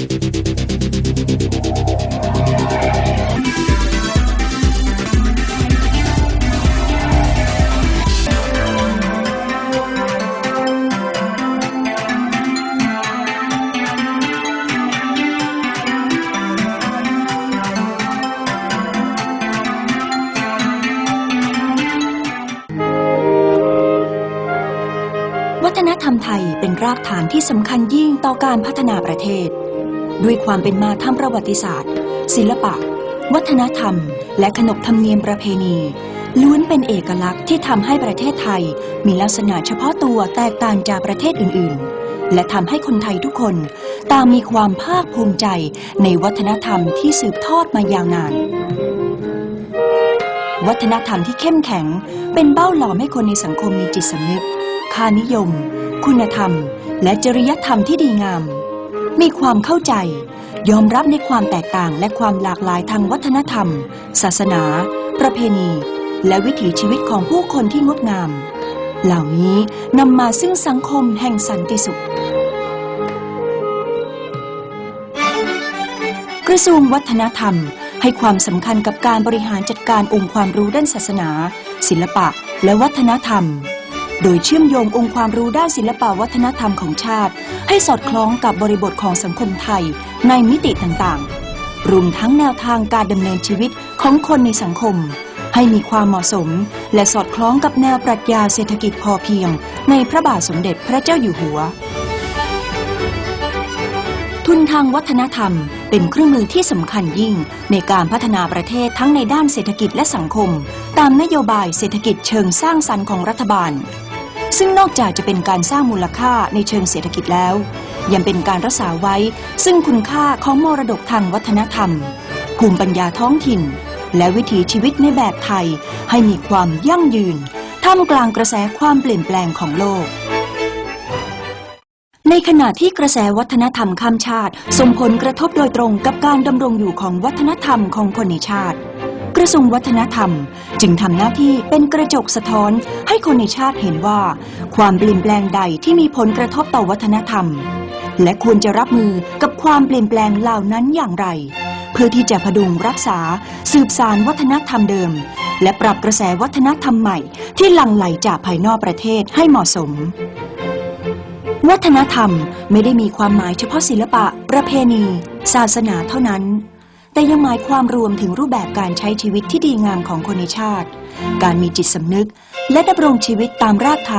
วัฒนธรรมไทยเป็นรากฐานที่สำคัญยิ่งต่อการพัฒนาประเทศ ด้วยความเป็นมาทางประวัติศาสตร์ ศิลปะ วัฒนธรรม และขนบธรรมเนียมประเพณี ล้วนเป็นเอกลักษณ์ที่ทำให้ประเทศไทย มีลักษณะเฉพาะตัวแตกต่างจากประเทศอื่น ๆ และทำให้คนไทยทุกคนต่างมีความภาคภูมิใจในวัฒนธรรมที่สืบทอดมายาวนาน วัฒนธรรมที่เข้มแข็ง เป็นเบ้าหลอมให้คนในสังคมมีจิตสำนึก ค่านิยม คุณธรรม และจริยธรรมที่ดีงาม มีความเข้าใจ ยอมรับในความแตกต่างและความหลากหลายทางวัฒนธรรม ศาสนา ประเพณี และวิถีชีวิตของผู้คนที่งดงาม เหล่านี้นำมาซึ่งสังคมแห่งสันติสุข กระทรวงวัฒนธรรมให้ความสำคัญกับการบริหารจัดการองค์ความรู้ด้านศาสนา ศิลปะ และวัฒนธรรม โดยเชื่อมโยงองค์ความรู้ด้านศิลปวัฒนธรรมของชาติ ให้สอดคล้องกับบริบทของสังคมไทยในมิติต่างๆ รวมทั้งแนวทางการดำเนินชีวิตของคนในสังคม ให้มีความเหมาะสม และสอดคล้องกับแนวปรัชญาเศรษฐกิจพอเพียง ในพระบาทสมเด็จพระเจ้าอยู่หัว ทุนทางวัฒนธรรมเป็นเครื่องมือที่สำคัญยิ่งในการพัฒนาประเทศทั้งในด้านเศรษฐกิจและสังคม ตามนโยบายเศรษฐกิจเชิงสร้างสรรค์ของรัฐบาล ซึ่งนอกจากจะเป็นการสร้างมูลค่าในเชิงเศรษฐกิจแล้ว ยังเป็นการรักษาไว้ ซึ่งคุณค่าของมรดกทางวัฒนธรรม ภูมิปัญญาท้องถิ่น และวิถีชีวิตในแบบไทย ให้มีความยั่งยืนท่ามกลางกระแสความเปลี่ยนแปลงของโลก ในขณะที่กระแสวัฒนธรรมข้ามชาติ ส่งผลกระทบโดยตรงกับการดำรงอยู่ของวัฒนธรรมของคนในชาติ กระทรวงวัฒนธรรม จึงทำหน้าที่เป็นกระจกสะท้อนให้คนในชาติเห็นว่า ความเปลี่ยนแปลงใดที่มีผลกระทบต่อวัฒนธรรม และควรจะรับมือกับความเปลี่ยนแปลงเหล่านั้นอย่างไร เพื่อที่จะพดุงรักษา สืบสารวัฒนธรรมเดิม และปรับกระแสวัฒนธรรมใหม่ ที่หลั่งไหลจากภายนอกประเทศให้เหมาะสมวัฒนธรรมไม่ได้มีความหมายเฉพาะศิลปะ ประเพณี ศาสนาเท่านั้น แต่ยังหมายความรวมถึงรูปแบบการใช้ชีวิตที่ดีงามของคนในชาติ การมีจิตสำนึก และดำรงชีวิตตามรากฐาน